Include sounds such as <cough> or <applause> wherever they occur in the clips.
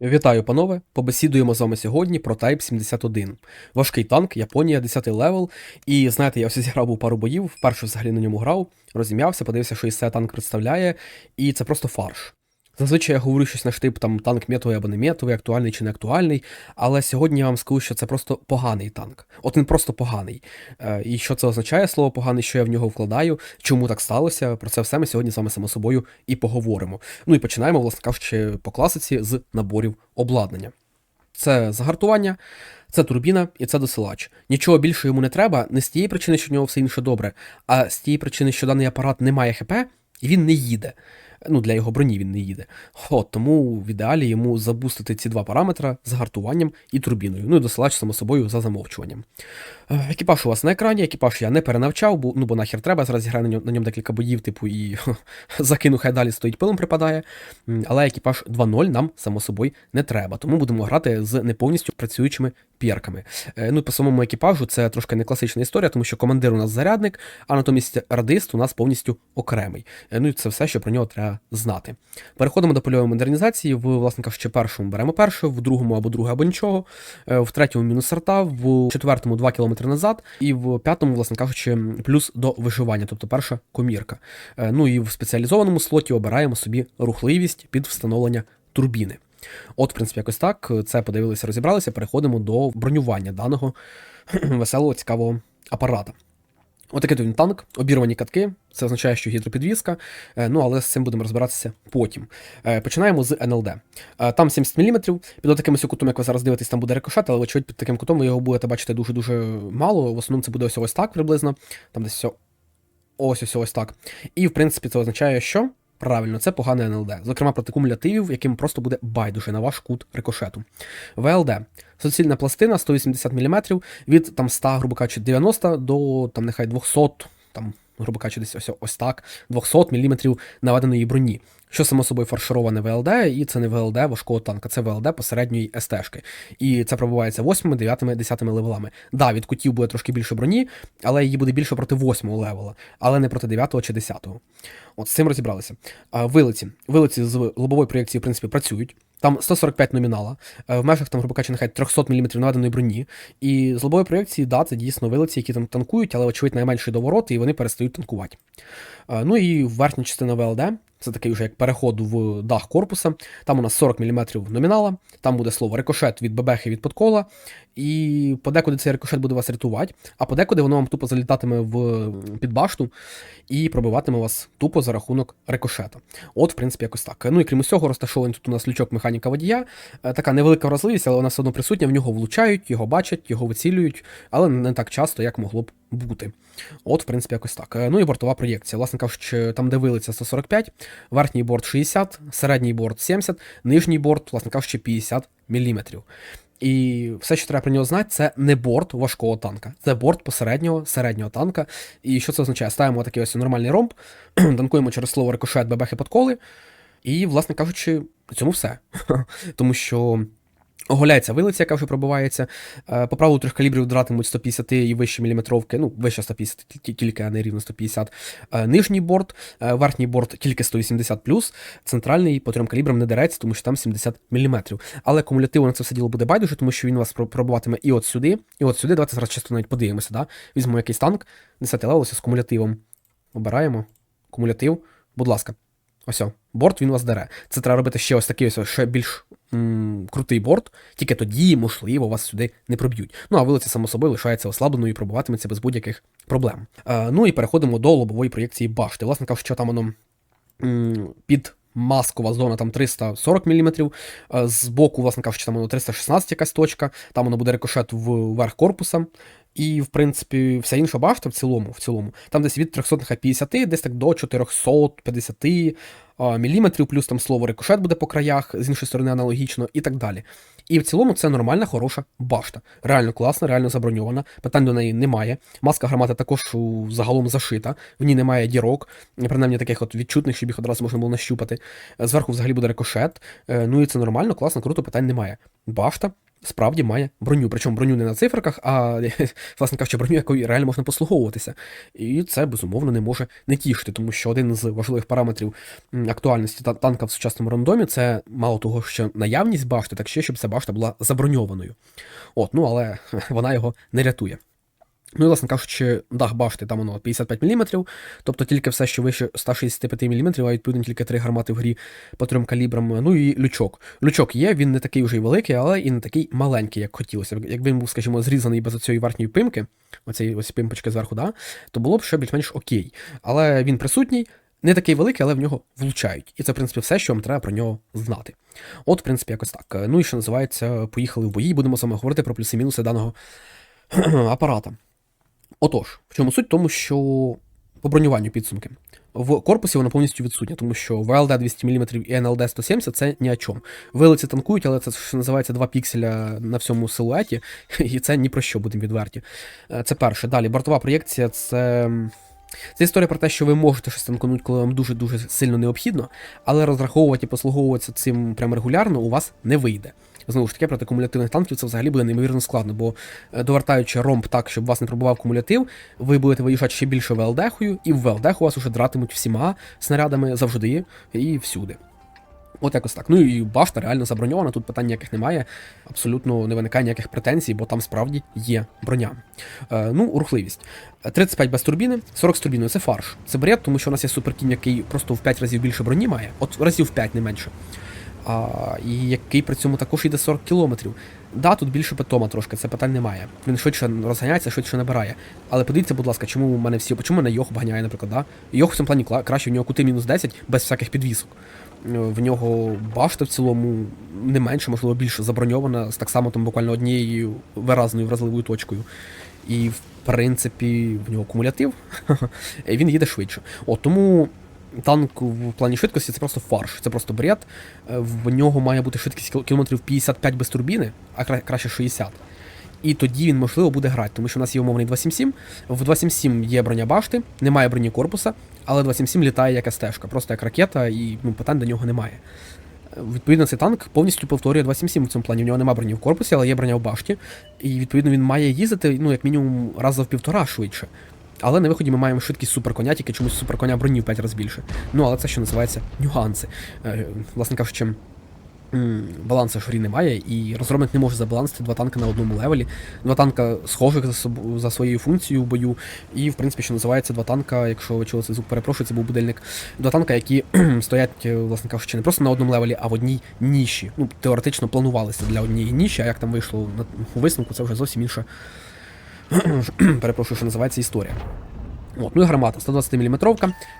Вітаю, панове! Побесідуємо з вами сьогодні про Type 71. Важкий танк, Японія, 10 левел. І знаєте, я ось зіграв був пару боїв, вперше взагалі на ньому грав, розім'явся, подивився, що із себе танк представляє, і це просто фарш. Зазвичай я говорю щось на штип там танк метовий або не метовий, актуальний чи не актуальний, але сьогодні я вам скажу, що це просто поганий танк. От він просто поганий. Е, і що це означає слово поганий, що я в нього вкладаю, чому так сталося? Про це все ми сьогодні з вами само собою і поговоримо. Ну і починаємо, власне кажучи, по класиці з наборів обладнання. Це загартування, це турбіна і це досилач. Нічого більше йому не треба, не з тієї причини, що в нього все інше добре, а з тієї причини, що даний апарат не має ХП, і він не їде. Ну, для його броні він не їде. От, тому в ідеалі йому забустити ці два параметри з гартуванням і турбіною. Ну і досилач, само собою, за замовчуванням. Е, Екіпаж у вас на екрані, екіпаж я не перенавчав, бо, ну бо нахер треба, зараз зіграю на ньому, на ньому декілька боїв, типу, і <laughs> закину, хай далі стоїть пилом припадає. Але екіпаж 2.0 нам, само собою, не треба. Тому будемо грати з не повністю працюючими пірками. Е, Ну по самому екіпажу це трошки не класична історія, тому що командир у нас зарядник, а натомість радист у нас повністю окремий. Е, Ну і це все, що про нього треба знати. Переходимо до польової модернізації. В, власне кажучи, першому беремо перше, в другому або друге, або нічого, е, в третьому мінус арта, в четвертому 2 км назад, і в п'ятому, власне кажучи, плюс до виживання, тобто перша комірка. Ну і в спеціалізованому слоті обираємо собі рухливість під встановлення турбіни. От, в принципі, якось так. Це подивилися, розібралися. Переходимо до бронювання даного <clears throat> веселого, цікавого апарата. Отакий то він танк, обірвані катки, це означає, що гідропідвізка, е, ну але з цим будемо розбиратися потім. Е, Починаємо з НЛД. Е, Там 70 мм, під таким ось кутом, як ви зараз дивитесь, там буде рикошет, але вочевидь під таким кутом ви його будете бачити дуже-дуже мало. В основному це буде ось ось так приблизно. Там десь ось ось ось так. І в принципі це означає, що. Правильно, це погане НЛД, зокрема проти кумулятивів, яким просто буде байдуже на ваш кут рикошету. ВЛД. Суцільна пластина 180 мм від там 100, грубо кажучи, 90 до там нехай 200, там, грубо кажучи, десь ось, ось так, 200 мм наведеної броні. Що само собою фаршироване ВЛД, і це не ВЛД важкого танка, це ВЛД посередньої СТ-шки. І це пробувається 8, 9, 10 левелами. Да, від кутів буде трошки більше броні, але її буде більше проти 8 левела, але не проти 9 чи 10. От з цим розібралися. Вилиці. Вилиці з лобової проєкції, в принципі, працюють. Там 145 номінала, е, в межах там, грубо кажучи, нехай 300 мм наведеної броні. І з лобової проєкції, да, це дійсно вилиці, які там танкують, але, очевидь, найменший доворот, і вони перестають танкувати. Е, Ну і верхня частина ВЛД, це такий вже як переход в дах корпуса. Там у нас 40 мм номінала, там буде слово рикошет від бебехи від подкола, і подекуди цей рикошет буде вас рятувати, а подекуди воно вам тупо залітатиме в підбашту і пробиватиме вас тупо за рахунок рикошета. От, в принципі, якось так. Ну і крім усього, розташований тут у нас лючок механіка водія. Е, Така невелика вразливість, але вона все одно присутня, в нього влучають, його бачать, його вицілюють, але не так часто, як могло б бути. От, в принципі, якось так. Е, Ну і бортова проєкція. Власне кажучи, там, де вилиця 145, верхній борт 60, середній борт 70, нижній борт, власне кажучи, 50 мм. І все, що треба про нього знати, це не борт важкого танка, це борт посереднього середнього танка. І що це означає? Ставимо такий ось нормальний ромб, <clears throat> танкуємо через слово рикошет, бебехи подколи. І, власне кажучи, на цьому все. <laughs> Тому що оголяється вилиця, яка вже пробивається. Е, По правилу трьох калібрів дратимуть 150 і вище міліметровки, ну, вище 150 тільки, а не рівно 150. Е, Нижній борт, е, верхній борт тільки 180 центральний по трьом калібрам не дереться, тому що там 70 мм. Але кумулятиву на це все діло буде байдуже, тому що він вас про- пробиватиме і от сюди, і от сюди. Давайте зараз чисто навіть подивимося. Да? Візьмемо якийсь танк, 10 левелося з кумулятивом. Обираємо. Кумулятив, будь ласка. Ось, борт він вас дере. Це треба робити ще ось такий ось ще більш м, крутий борт, тільки тоді, можливо, вас сюди не проб'ють. Ну а вилиця, само собою, лишається ослабленою і пробуватиметься без будь-яких проблем. Е, ну і переходимо до лобової проєкції башти. Власне кажучи, що там воно м, під. Маскова зона там 340 мм, з боку, власне кажучи, там воно 316 якась точка, там воно буде рикошет вверх корпуса. І, в принципі, вся інша башта в цілому, в цілому, там десь від 350 десь так до 450 міліметрів, плюс там слово рикошет буде по краях, з іншої сторони аналогічно, і так далі. І в цілому це нормальна, хороша башта. Реально класна, реально заброньована. Питань до неї немає. Маска гармати також загалом зашита, в ній немає дірок, принаймні таких от відчутних, щоб їх одразу можна було нащупати. Зверху взагалі буде рикошет. Е, Ну і це нормально, класно, круто, питань немає. Башта справді має броню. Причому броню не на циферках, а <laughs> власне кажучи, броню, якою реально можна послуговуватися. І це безумовно не може не тішити, тому що один з важливих параметрів актуальності та- танка в сучасному рандомі це мало того, що наявність башти, так ще щоб ця башта була заброньованою. От, ну але <laughs> вона його не рятує. Ну і, власне кажучи, дах башти там воно 55 мм, тобто тільки все, що вище 165 мм, а відповідно тільки три гармати в грі по трьом калібрам. Ну і лючок. Лючок є, він не такий вже й великий, але і не такий маленький, як хотілося. Якби він був, скажімо, зрізаний без цієї верхньої пимки, оцієї ось пимпочки зверху, да, то було б ще більш-менш окей. Але він присутній. Не такий великий, але в нього влучають. І це, в принципі, все, що вам треба про нього знати. От, в принципі, якось так. Ну і що називається, поїхали в бої, будемо вами говорити про плюси-мінуси даного <clears throat> апарата. Отож, в чому суть? Тому що по бронюванню підсумки. В корпусі вона повністю відсутня, тому що ВЛД 200 мм і НЛД 170 це ні о чому. Вилиці танкують, але це що називається 2 пікселя на всьому силуеті, <laughs> і це ні про що, будемо відверті. Е, Це перше. Далі, бортова проєкція це. Це історія про те, що ви можете щось танкануть, коли вам дуже-дуже сильно необхідно, але розраховувати і послуговуватися цим прямо регулярно у вас не вийде. Знову ж таки, проти кумулятивних танків це взагалі буде неймовірно складно, бо е, довертаючи ромб так, щоб вас не пробував кумулятив, ви будете виїжджати ще більше ВЛД-хою, і в ВЛД у вас уже дратимуть всіма снарядами завжди і всюди. От якось так. Ну і башта реально заброньована, тут питань ніяких немає, абсолютно не виникає ніяких претензій, бо там справді є броня. Е, ну, рухливість. Е, 35 без турбіни, 40 з турбіною це фарш. Це бред, тому що у нас є суперкінь, який просто в 5 разів більше броні має, от разів в 5 не менше. А, і який при цьому також йде 40 кілометрів. Да, тут більше питома трошки, це питань немає. Він швидше розганяється, швидше набирає. Але подивіться, будь ласка, чому у мене всі. Чому мене Йох обганяє, наприклад, да? Йох в цьому плані краще, в нього кути мінус 10 без всяких підвісок. Е, В нього башта в цілому не менше, можливо, більше заброньована з так само там буквально однією виразною вразливою точкою. І в принципі в нього кумулятив, і <laughs> він їде швидше. От тому танк в плані швидкості це просто фарш, це просто бред. Е, В нього має бути швидкість кілометрів 55 без турбіни, а краще 60. І тоді він, можливо, буде грати, тому що у нас є умовний 277. В 277 є броня башти, немає броні корпуса, але 277 літає як стежка, просто як ракета, і ну, питань до нього немає. Е, Відповідно, цей танк повністю повторює 277 в цьому плані. В нього немає броні в корпусі, але є броня в башті. І відповідно він має їздити, ну, як мінімум, раз в півтора швидше. Але на виході ми маємо швидкість суперконя, тільки чомусь суперконя броні в 5 разів більше. Ну, але це що називається нюанси. Е, власне кажучи, балансу ж немає, і розробник не може забалансити два танки на одному левелі. Два танка схожих за собою за своєю функцією в бою. І, в принципі, що називається два танка, якщо ви чули цей звук, перепрошую, це був будильник. Два танка, які <clears throat> стоять, е, власне кажучи, не просто на одному левелі, а в одній ніші. Ну, теоретично планувалися для однієї ніші, а як там вийшло у висновку, це вже зовсім інша. <clears throat> перепрошую, що називається історія. От, ну і гармата 120 мм,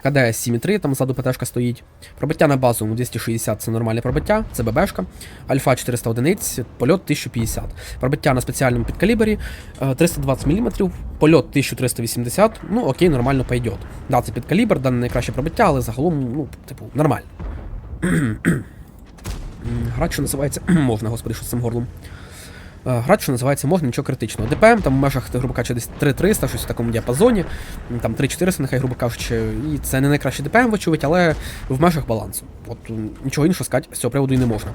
КД 7,3, там ззаду ПТшка стоїть. Пробиття на базу 260 це нормальне пробиття, це ББшка. Альфа 400 одиниць, польот 1050. Пробиття на спеціальному підкалібрі е, 320 мм, польот 1380, ну окей, нормально пойдет. Да, це підкалібр, да, не найкраще пробиття, але загалом, ну, типу, нормально. <clears throat> М, Грач, що називається, <clears throat> можна, господи, що з цим горлом. Е, Грач, що називається, можна нічого критичного. ДПМ там в межах, грубо кажучи, десь 3300, щось в такому діапазоні, там 3400, нехай, грубо кажучи, і це не найкращий ДПМ, вочевидь, але в межах балансу. От нічого іншого сказати з цього приводу і не можна.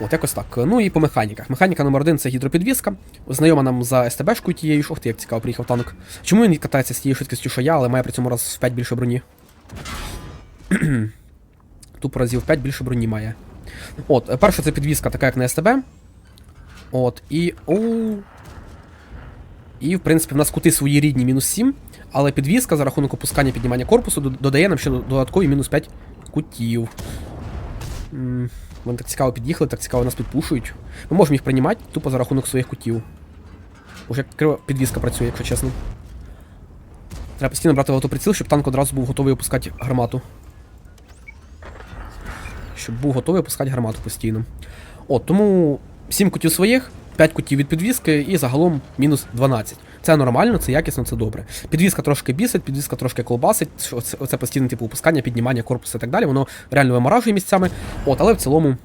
От якось так. Ну і по механіках. Механіка номер один це гідропідвізка. Знайома нам за СТБшкою тією ж. Ох ти, як цікаво, приїхав танк. Чому він катається з тією швидкістю, що я, але має при цьому раз в 5 більше броні? <clears throat> Тупо разів в 5 більше броні має. От, перша це підвізка, така як на СТБ. От, і. О, і, в принципі, в нас кути свої рідні мінус 7, але підвізка за рахунок опускання піднімання корпусу додає нам ще додаткові мінус 5 кутів. Вони так цікаво під'їхали, так цікаво нас підпушують. Ми можемо їх приймати тупо за рахунок своїх кутів. Уже як криво підвізка працює, якщо чесно. Треба постійно брати в автоприціл, щоб танк одразу був готовий опускати гармату. Щоб був готовий опускати гармату постійно. От, тому 7 кутів своїх, 5 кутів від підвіски і загалом мінус 12. Це нормально, це якісно, це добре. Підвізка трошки бісить, підвізка трошки колбасить, оце постійне типу опускання, піднімання корпусу і так далі, воно реально виморажує місцями. От, але в цілому,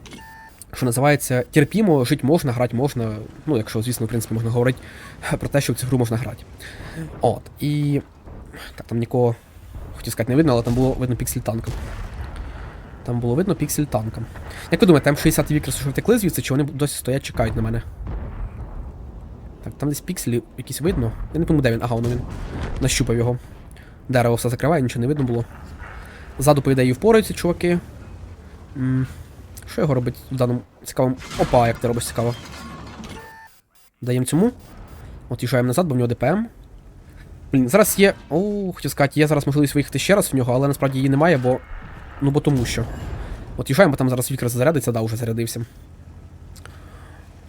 що називається, терпімо, жити можна, грати можна. Ну, якщо, звісно, в принципі, можна говорити про те, що в цю гру можна грати. От, і. Так, там нікого, хотів сказати, не видно, але там було видно піксель танка. Там було видно піксель танка. Як ви думаєте, М60 Вікерс, що втекли звідси, чи вони досі стоять, чекають на мене? Так, там десь пікселі якісь видно. Я не пам'ятаю, де він. Ага, воно він. Нащупав його. Дерево все закриває, нічого не видно було. Ззаду, по ідеї, впораються, чуваки. М, Що його робить в даному цікавому. Опа, як ти робиш цікаво. Даємо цьому. От їжджаємо назад, бо в нього ДПМ. Блін, зараз є. О, хотів сказати, є зараз можливість виїхати ще раз в нього, але насправді її немає, бо. Ну бо тому що. От їжджаємо, бо там зараз вікер зарядиться, да, вже зарядився.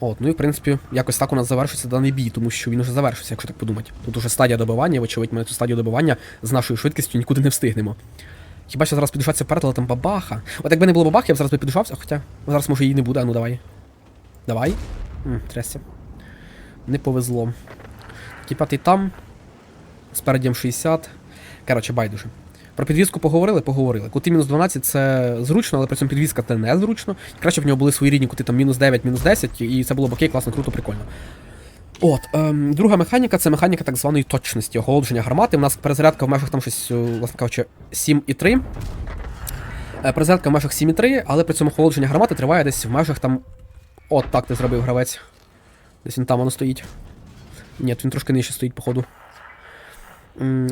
От, ну і в принципі, якось так у нас завершиться даний бій, тому що він уже завершився, якщо так подумати. Тут уже стадія добивання, вочевидь, ми цю стадію добивання з нашою швидкістю нікуди не встигнемо. Хіба що зараз підушатися вперед, але там бабаха. От якби не було бабахи, я б зараз би підушався, хоча зараз може її не буде, а ну давай. Давай. Трясся. Не повезло. Кіпатий там. Спереді М60. Коротше, байдуже. Про підвізку поговорили, поговорили. Кути мінус 12 це зручно, але при цьому підвізка це не зручно. Краще б в нього були свої рідні кути там мінус 9, мінус 10, і це було б окей, класно, круто, прикольно. От, ем, друга механіка це механіка так званої точності, охолодження гармати. У нас перезарядка в межах там щось, е, власне кажучи, 7,3. Е, Перезарядка в межах 7,3, але при цьому охолодження гармати триває десь в межах там. От так ти зробив гравець. Десь він там воно стоїть. Ні, він трошки нижче стоїть, походу.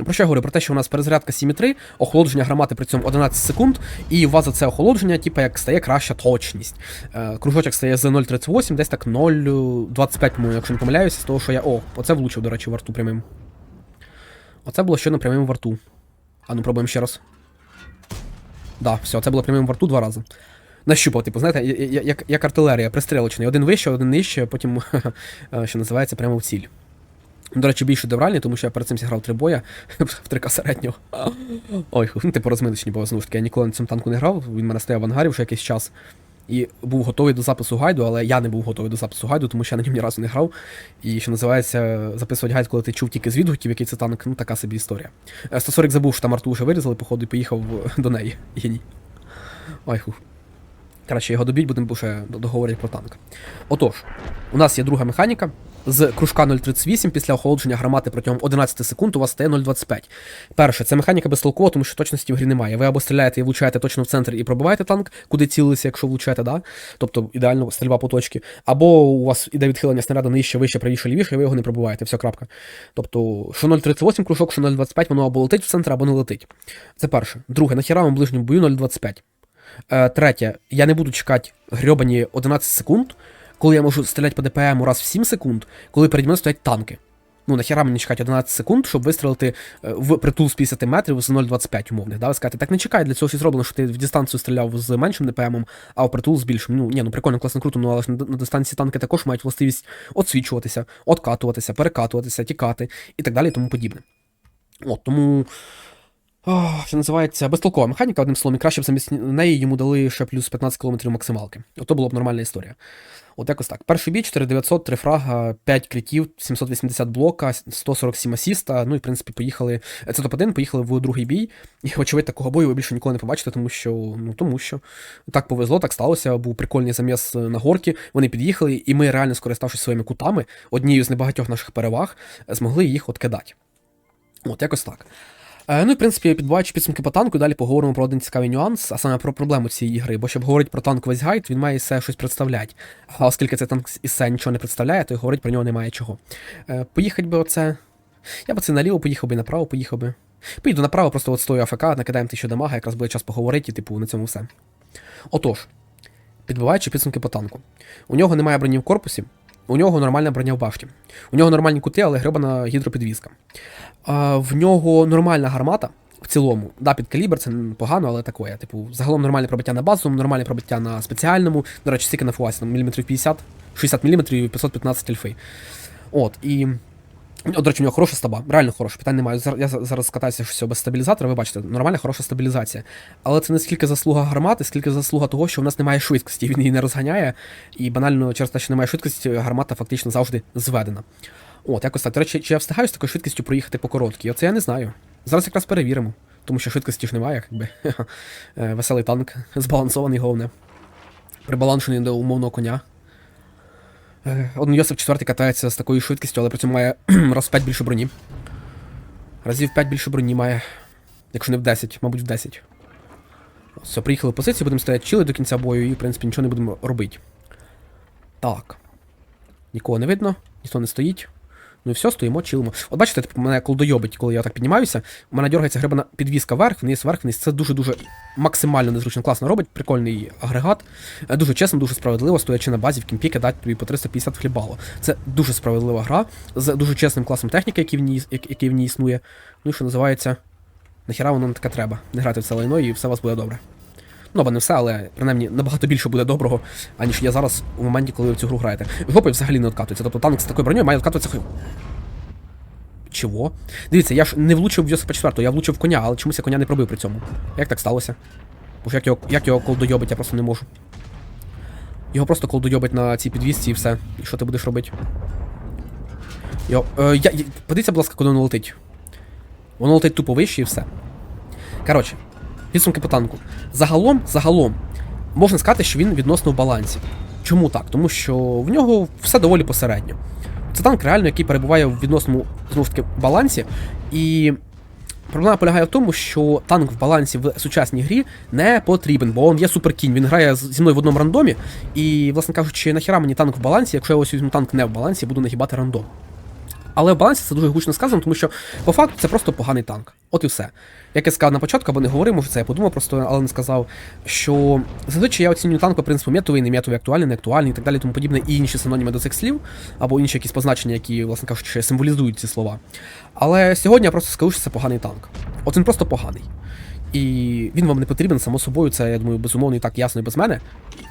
Про що я говорю? Про те, що у нас перезарядка 7,3, охолодження гармати при цьому 11 секунд, і у вас за це охолодження, типу, як стає краща точність. Е, кружочок стає з 0,38, десь так 0,25, по-моєму, якщо не помиляюся, з того, що я. О, оце влучив, до речі, в арту прямим. Оце було щойно прямим в арту. А ну пробуємо ще раз. Да, все, це було прямим в арту два рази. Нащупав, типу, знаєте, як, як артилерія, пристрілочний. Один вище, один нижче, потім, <laughs> е, що називається, прямо в ціль. До речі, більше девральний, тому що я перед цим зіграв три боя <laughs> в 3К середнього. Ой, ну типу розминочні, бо знову ж таки, я ніколи на цьому танку не грав, він мене стояв в ангарі вже якийсь час. І був готовий до запису гайду, але я не був готовий до запису гайду, тому що я на ньому ні разу не грав. І що називається, записувати гайд, коли ти чув тільки з відгуків, який це танк, ну така собі історія. Е, 140 забув, що там арту вже вирізали, походу, і поїхав <laughs> до неї. Геній. Ой, хух. Краще його добіть, будемо вже договорити про танк. Отож, у нас є друга механіка. З кружка 0.38 після охолодження гармати протягом 11 секунд у вас стає 0.25. Перше, це механіка безтолкова, тому що точності в грі немає. Ви або стріляєте і влучаєте точно в центр і пробиваєте танк, куди цілилися, якщо влучаєте, да? тобто ідеально стрільба по точці. Або у вас іде відхилення снаряду нижче, вище, правіше, лівіше, і ви його не пробиваєте. Все, крапка. Тобто, що 0.38 кружок, що 0.25, воно або летить в центр, або не летить. Це перше. Друге, нахіра вам ближньому бою 0.25. Е, третє, я не буду чекати грьобані 11 секунд, коли я можу стріляти по ДПМ раз в 7 секунд, коли переді мною стоять танки. Ну, нахіра мені чекати 11 секунд, щоб вистрілити е, в притул з 50 метрів з 0,25 умовних. Да? Ви так не чекай, для цього все зроблено, що ти в дистанцію стріляв з меншим ДПМом, а в притул з більшим. Ну, ні, ну прикольно, класно, круто, ну але ж на, дистанції танки також мають властивість отсвічуватися, откатуватися, перекатуватися, тікати і так далі і тому подібне. От, тому. О, що називається безтолкова механіка, одним словом, краще б замість неї йому дали ще плюс 15 км максималки. Ото була б нормальна історія. От якось так. Перший бій 4900, 3 фрага, 5 критів, 780 блока, 147 асіста. Ну і в принципі поїхали. Це топ-1, поїхали в другий бій. І очевидь, такого бою ви більше ніколи не побачите, тому що ну тому що так повезло, так сталося. Був прикольний заміс на горки. Вони під'їхали, і ми, реально скориставшись своїми кутами, однією з небагатьох наших переваг, змогли їх откидати. От якось так. Е, Ну і в принципі, підбиваючи підсумки по танку, далі поговоримо про один цікавий нюанс, а саме про проблему цієї ігри. Бо щоб говорити про танк весь гайд, він має все щось представляти. А оскільки цей танк із себе нічого не представляє, то й говорити про нього немає чого. Е, Поїхати би оце. Я б це наліво поїхав би направо, поїхав би. Поїду направо, просто от стою АФК, накидаємо тисячу дамага, якраз буде час поговорити, і типу на цьому все. Отож, підбиваючи підсумки по танку. У нього немає броні в корпусі, у нього нормальна броня в башті. У нього нормальні кути, але гребана гідропідвізка. А, в нього нормальна гармата. В цілому, да, під калібр це погано, але таке. Типу, загалом нормальне пробиття на базовому, нормальне пробиття на спеціальному. До речі, стільки на фуасі, там міліметрів 50, 60 мм і 515 альфи. От, і. О, до речі, у нього хороша стаба, реально хороша, питань немає. Я зараз катаюся що без стабілізатора, ви бачите, нормальна, хороша стабілізація. Але це не скільки заслуга гармати, скільки заслуга того, що в нас немає швидкості, він її не розганяє, і банально через те, що немає швидкості, гармата фактично завжди зведена. От, якось так. До речі, чи я встигаю з такою швидкістю проїхати по короткій? Оце я не знаю. Зараз якраз перевіримо, тому що швидкості ж немає, якби. <laughs> Е, Веселий танк, збалансований, головне. Прибаланшений до умовного коня. Е, Один Йосип 4 катається з такою швидкістю, але при цьому має <clears throat> раз в 5 більше броні. Разів 5 більше броні має. Якщо не в 10, мабуть, в 10. Все, приїхали в позицію, будемо стояти чили до кінця бою і, в принципі, нічого не будемо робити. Так. Нікого не видно, ніхто не стоїть. Ну і все, стоїмо, чилимо. От бачите, типу, мене колдойобить, коли я так піднімаюся. У мене дергається гребана підвіска вверх, вниз, вверх, вниз. Це дуже-дуже максимально незручно класно робить. Прикольний агрегат. Е, Дуже чесно, дуже справедливо, стоячи на базі в кімпі, кидати тобі по 350 хлібало. Це дуже справедлива гра з дуже чесним класом техніки, який в ній, який в ній існує. Ну і що називається. Нахіра воно не таке треба. Не грати в це лайно і все у вас буде добре. Ну, або не все, але принаймні набагато більше буде доброго, аніж я зараз у моменті, коли ви в цю гру граєте. Жопи взагалі не откатується. Тобто танк з такою броньою має откатуватися. хи- Чого? Дивіться, я ж не влучив в Йосипа 4, я влучив коня, але чомусь я коня не пробив при цьому. Як так сталося? Бо ж як його, як його колдойобить, я просто не можу. Його просто колдойобить на цій підвісці і все. І що ти будеш робити? Йо, е, я, подивіться, будь ласка, куди воно летить. Воно летить тупо вище і все. Коротше, підсумки по танку. Загалом, загалом, можна сказати, що він відносно в балансі. Чому так? Тому що в нього все доволі посередньо. Це танк, реально, який перебуває в відносному знову таки балансі. І проблема полягає в тому, що танк в балансі в сучасній грі не потрібен, бо він є суперкінь. Він грає зі мною в одному рандомі. І, власне кажучи, нахіра мені танк в балансі, якщо я ось візьму танк не в балансі, буду нагибати рандом. Але в балансі це дуже гучно сказано, тому що по факту це просто поганий танк. От і все. Як я сказав на початку, або не говорив, може це я подумав, просто але не сказав, що зазвичай я оцінюю танк по принципу метовий, не метовий, актуальний, не актуальний і так далі, тому подібне, і інші синоніми до цих слів, або інші якісь позначення, які, власне кажучи, символізують ці слова. Але сьогодні я просто скажу, що це поганий танк. От він просто поганий. І він вам не потрібен, само собою, це, я думаю, безумовно і так ясно і без мене.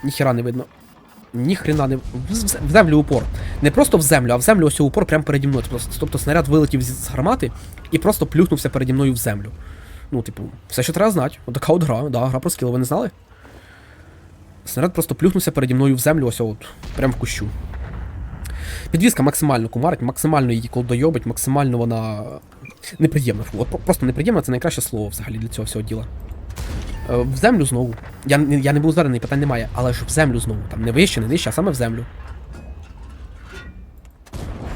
Ніхіра не видно. Ні хрена не в, землю упор. Не просто в землю, а в землю ось упор прямо переді мною. Тобто, тобто снаряд вилетів з гармати і просто плюхнувся переді мною в землю. Ну, типу, все, що треба знати. Отака от гра, да, гра про скіл, ви не знали? Снаряд просто плюхнувся переді мною в землю, ось от, прямо в кущу. Підвізка максимально кумарить, максимально її колдойобить, максимально вона неприємна. От просто неприємна це найкраще слово взагалі для цього всього діла. Е, В землю знову. Я, я не був звернений, питань немає, але ж в землю знову. Там не вище, не нижче, а саме в землю.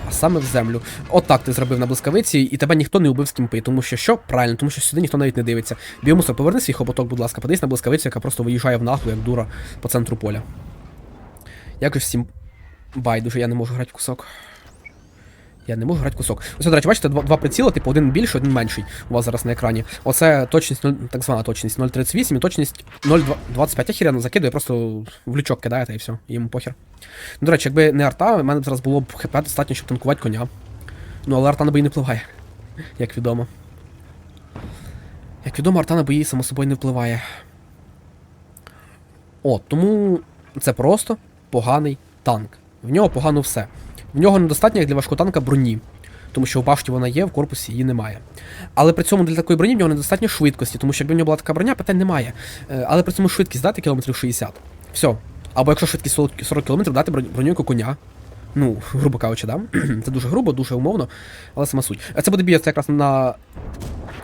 А саме в землю. От так ти зробив на блискавиці, і тебе ніхто не убив з кімпи. Тому що що? Правильно, тому що сюди ніхто навіть не дивиться. Біомусор, поверни свій хоботок, будь ласка, подивись на блискавицю, яка просто виїжджає в наглу, як дура по центру поля. Якось всім байдуже, я не можу грати в кусок. Я не можу грати кусок. Ось, до речі, бачите, два, два приціли, типу один більший, один менший у вас зараз на екрані. Оце точність, 0, так звана точність 0,38 і точність 0,25. Ахіряно закидує, просто в лючок кидаєте і все, йому похер. Ну, до речі, якби не арта, в мене б зараз було б хп достатньо, щоб танкувати коня. Ну, але арта на бої не впливає, як відомо. Як відомо, арта на бої само собою не впливає. От, тому це просто поганий танк. В нього погано все. В нього недостатньо як для важкого танка броні, тому що в башті вона є, в корпусі її немає. Але при цьому для такої броні в нього недостатньо швидкості, тому що якби в нього була така броня, питань немає. Е, Але при цьому швидкість дати кілометрів 60. Все. Або якщо швидкість 40 40 км, дати броню, броню як коня. Ну, грубо кажучи, да? <clears throat> Це дуже грубо, дуже умовно, але сама суть. А Це буде б'ється якраз на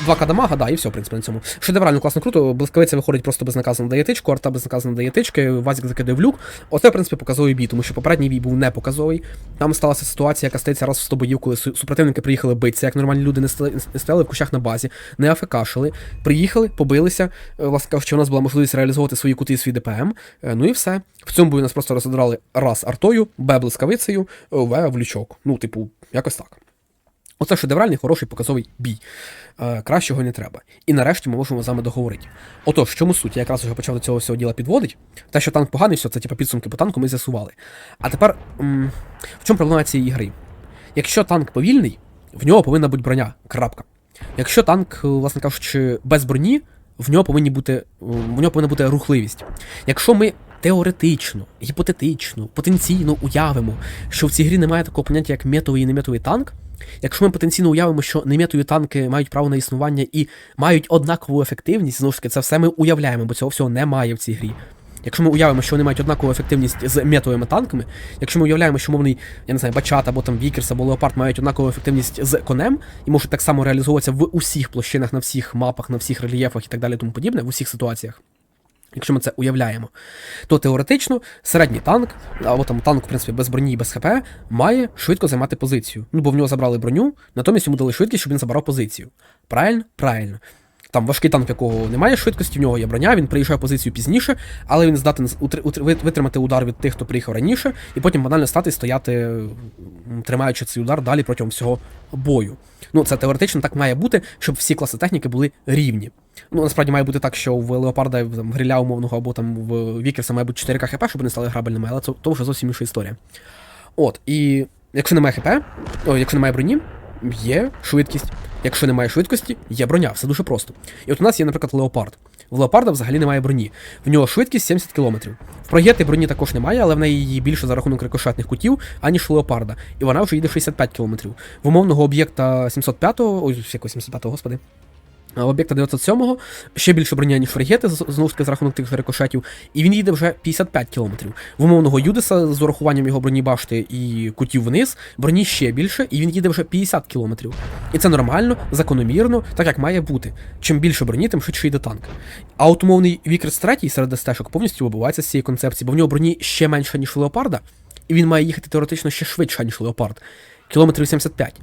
2К дамага, да, і все, в принципі, на цьому. Шедеврально, класно, круто. Блискавиця виходить просто безнаказано дає тичку, арта безнаказано дає тички, Вазік закидає в люк. Оце, в принципі, показовий бій, тому що попередній бій був не показовий. Там сталася ситуація, яка стається раз в 100 боїв, коли супротивники приїхали битися, як нормальні люди не стояли, в кущах на базі, не афекашили, приїхали, побилися. Е, Власне кажучи, у нас була можливість реалізовувати свої кути свій ДПМ. Е, Ну і все. В цьому бою нас просто розідрали раз артою, Б блискавицею, е, В в лючок. Ну, типу, якось так. Оце шедевральний, хороший показовий бій. Е, кращого не треба. І нарешті ми можемо з вами договорити. Отож, в чому суть? Я якраз вже почав до цього всього діла підводити. Те, що танк поганий, все, це типу підсумки по танку ми з'ясували. А тепер м, в чому проблема цієї гри? Якщо танк повільний, в нього повинна бути броня. Крапка. Якщо танк, е, власне кажучи, без броні, в нього повинні бути, е, в нього повинна бути рухливість. Якщо ми теоретично, гіпотетично, потенційно уявимо, що в цій грі немає такого поняття, як метовий і неметовий танк, якщо ми потенційно уявимо, що неметові танки мають право на існування і мають однакову ефективність, знову ж таки, це все ми уявляємо, бо цього всього немає в цій грі. Якщо ми уявимо, що вони мають однакову ефективність з метовими танками, якщо ми уявляємо, що мовний, я не знаю, бачат або там Вікерс або Леопард мають однакову ефективність з конем і можуть так само реалізовуватися в усіх площинах, на всіх мапах, на всіх рельєфах і так далі, тому подібне, в усіх ситуаціях. Якщо ми це уявляємо, то теоретично середній танк, або там танк, в принципі, без броні і без ХП, має швидко займати позицію. Ну, бо в нього забрали броню, натомість йому дали швидкість, щоб він забрав позицію. Правильно? Правильно. Там важкий танк, якого немає швидкості, в нього є броня, він приїжджає позицію пізніше, але він здатен витримати удар від тих, хто приїхав раніше, і потім банально стати і стояти, тримаючи цей удар далі протягом всього бою. Ну, це теоретично так має бути, щоб всі класи техніки були рівні. Ну, насправді має бути так, що в Леопарда, там, Гриля умовного або там в Вікерса має бути 4 хп, щоб вони стали грабельними, але це то вже зовсім інша історія. От, і якщо немає хп, о, якщо немає броні, є швидкість. Якщо немає швидкості, є броня, все дуже просто. І от у нас є, наприклад, леопард. В леопарда взагалі немає броні. В нього швидкість 70 км. В прогети броні також немає, але в неї її більше за рахунок рикошетних кутів, аніж у леопарда. І вона вже їде 65 км. В умовного об'єкта 705-го, ой, якось 75-го, господи. Об'єкта 907-го ще більше броня, ніж фрегети, знову ж таки, за рахунок тих же рикошетів, і він їде вже 55 км. В умовного Юдиса з урахуванням його броні башти і кутів вниз, броні ще більше, і він їде вже 50 км. І це нормально, закономірно, так як має бути. Чим більше броні, тим швидше йде танк. А от умовний Вікерс 3 серед СТшок повністю вибивається з цієї концепції, бо в нього броні ще менше, ніж Леопарда, і він має їхати теоретично ще швидше, ніж Леопард. Кілометрів 75.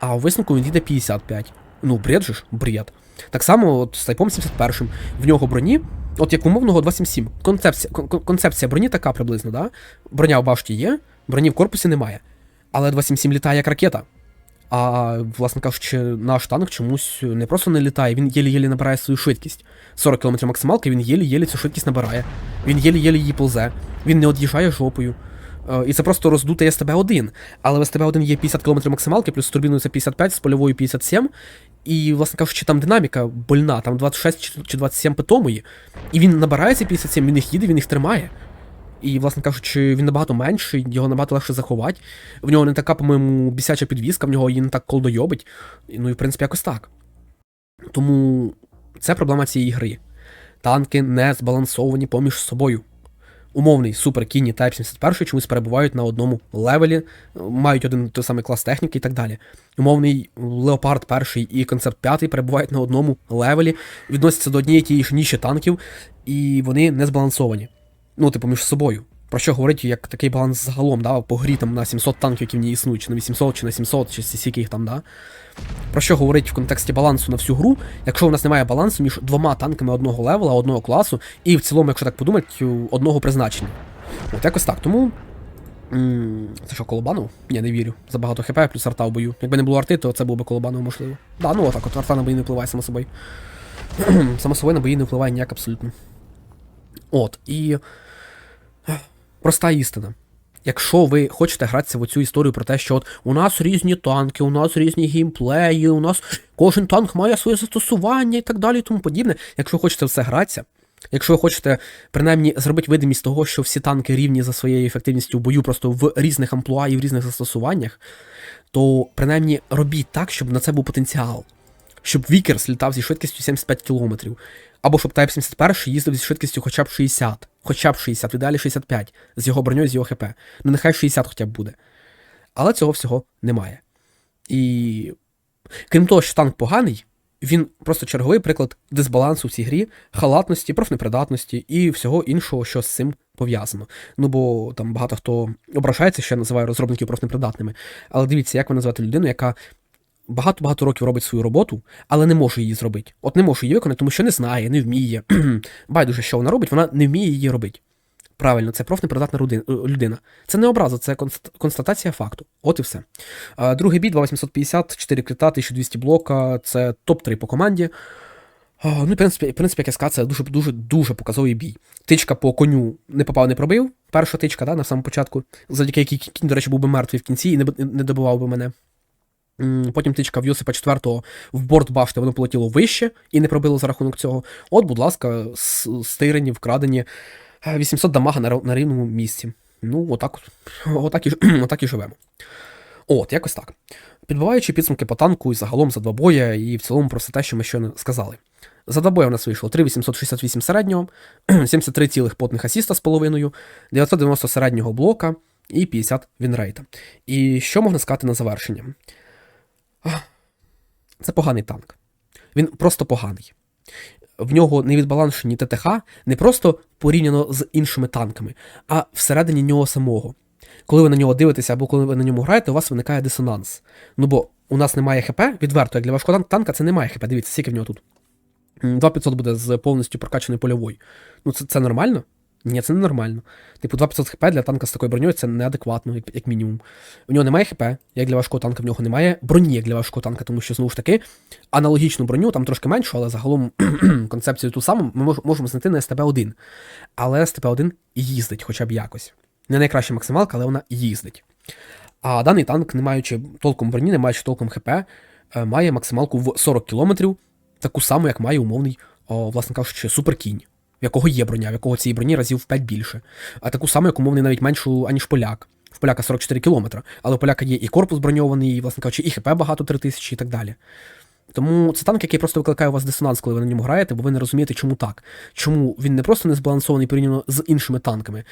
А у висновку він їде 55. Ну, бред же ж, бред. Так само от з Тайпом 71 в нього броні, от як умовного 277. Концепція, кон- кон- концепція броні така приблизно, да? Броня в башті є, броні в корпусі немає. Але 277 літає як ракета. А, власне кажучи, наш танк чомусь не просто не літає, він єлі-єлі набирає свою швидкість. 40 км максималки, він єлі-єлі цю швидкість набирає. Він єлі-єлі її ползе. Він не од'їжджає жопою. Е, І це просто роздутий СТБ-1. Але в СТБ-1 є 50 км максималки, плюс з турбіною це 55, з польовою 57. І, власне кажучи, там динаміка больна, там 26 чи- чи 27 питомої. І він набирає ці 57, він їх їде, він їх тримає. І, власне кажучи, він набагато менший, його набагато легше заховати. В нього не така, по-моєму, бісяча підвізка, в нього її не так колдойобить. Ну і в принципі якось так. Тому це проблема цієї гри. Танки не збалансовані поміж собою. Умовний Супер Кіні Type 71 чомусь перебувають на одному левелі, мають один той самий клас техніки і так далі. Умовний Леопард 1 і Концепт 5 перебувають на одному левелі, відносяться до однієї тієї ж ніші танків, і вони не збалансовані. Ну, типу, між собою. Про що говорить як такий баланс загалом, да, по грі там на 700 танків, які в ній існують, чи на 800, чи на 700, чи скільки їх там, да. Про що говорить в контексті балансу на всю гру, якщо у нас немає балансу між двома танками одного левела, одного класу, і в цілому, якщо так подумати, одного призначення. От якось так. Тому. Це що, Колобанов? Ні, не вірю. Забагато хп плюс арта в бою. Якби не було арти, то це було б Колобанов, можливо. Да, ну отак, от арта на бої не впливає, само собою. <clears throat> само собою на бої не впливає ніяк абсолютно. От, і. Проста істина. Якщо ви хочете гратися в цю історію про те, що от у нас різні танки, у нас різні геймплеї, у нас кожен танк має своє застосування і так далі, і тому подібне. Якщо хочете все гратися, якщо ви хочете принаймні зробити видимість того, що всі танки рівні за своєю ефективністю в бою просто в різних амплуа і в різних застосуваннях, то принаймні робіть так, щоб на це був потенціал. Щоб Вікерс літав зі швидкістю 75 км. Або щоб Type 71 їздив зі швидкістю хоча б 60, хоча б 60, в ідеалі 65, з його броньою, з його ХП. Ну нехай 60 хоча б буде. Але цього всього немає. І крім того, що танк поганий, він просто черговий приклад дисбалансу в цій грі, халатності, профнепридатності і всього іншого, що з цим пов'язано. Ну бо там багато хто ображається, що я називаю розробників профнепридатними. Але дивіться, як ви називаєте людину, яка багато-багато років робить свою роботу, але не може її зробити. От не може її виконати, тому що не знає, не вміє. <clears throat> Байдуже, що вона робить, вона не вміє її робити. Правильно, це профнепридатна е, людина. Це не образа, це констатація факту. От і все. Другий бій 2850, 4 крита, 1200 блока, це топ-3 по команді. Ну, в принципі, в принципі, як я сказав, це дуже дуже показовий бій. Тичка по коню не попав, не пробив. Перша тичка, да, на самому початку, завдяки якій кінь, до речі, був би мертвий в кінці і не добивав би мене. Потім тичка в Йосипа 4 в борт башти, воно полетіло вище і не пробило за рахунок цього. От, будь ласка, стирені, вкрадені е, 800 дамага на, на рівному місці. Ну, отак, отак, і, <clears throat> отак і живемо. От, якось так. Підбиваючи підсумки по танку і загалом за два боя, і в цілому про все те, що ми щойно сказали. За два боя в нас вийшло 3868 середнього, <clears throat> 73 цілих потних асіста з половиною, 990 середнього блока і 50 вінрейта. І що можна сказати на завершення? Це поганий танк. Він просто поганий. В нього не відбаланшені ТТХ не просто порівняно з іншими танками, а всередині нього самого. Коли ви на нього дивитеся або коли ви на ньому граєте, у вас виникає дисонанс. Ну бо у нас немає ХП, відверто, як для важкого танка це немає ХП. Дивіться, скільки в нього тут. 2500 буде з повністю прокачаною польовою. Ну, це, це нормально? Ні, це не нормально. Типу, 2500 хп для танка з такою броньою це неадекватно, як, як мінімум. У нього немає хп, як для важкого танка, в нього немає броні, як для важкого танка, тому що, знову ж таки, аналогічну броню, там трошки меншу, але загалом <clears throat> концепцію ту саму ми мож- можемо знайти на СТП-1. Але СТП-1 їздить хоча б якось. Не найкраща максималка, але вона їздить. А даний танк, не маючи толком броні, не маючи толком хп, е, має максималку в 40 км, таку саму, як має умовний, о, власне кажучи, суперкінь, в якого є броня, в якого цієї броні разів в 5 більше. А таку саму, як умовний навіть меншу, аніж поляк. В поляка 44 км, але у поляка є і корпус броньований, і, власне кажучи, і хп багато 3000 і так далі. Тому це танк, який просто викликає у вас дисонанс, коли ви на ньому граєте, бо ви не розумієте, чому так. Чому він не просто не збалансований порівняно з іншими танками,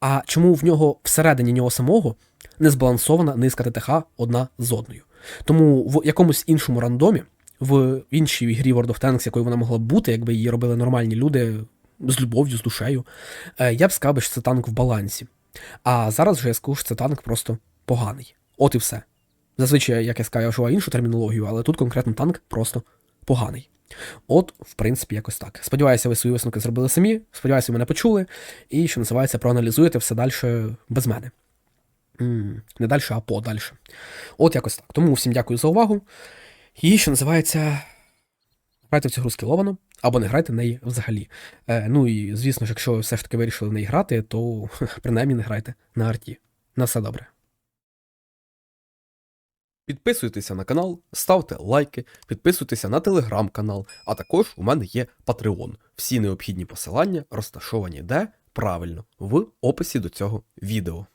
а чому в нього всередині нього самого не збалансована низка ТТХ одна з одною. Тому в якомусь іншому рандомі, в іншій грі World of Tanks, якою вона могла б бути, якби її робили нормальні люди з любов'ю, з душею, е, я б сказав, що це танк в балансі. А зараз вже я скажу, що це танк просто поганий. От і все. Зазвичай, як я сказав, я вживаю іншу термінологію, але тут конкретно танк просто поганий. От, в принципі, якось так. Сподіваюся, ви свої висновки зробили самі. Сподіваюся, ви мене почули. І, що називається, проаналізуєте все далі без мене. Не далі, а подальше. От якось так. Тому всім дякую за увагу. І, що називається, грайте в цю гру скіловано, або не грайте в неї взагалі. Е, ну і, звісно ж, якщо ви все ж таки вирішили в неї грати, то <laughs> принаймні не грайте на арті. На все добре. Підписуйтеся на канал, ставте лайки, підписуйтеся на телеграм-канал, а також у мене є Patreon. Всі необхідні посилання розташовані де правильно в описі до цього відео.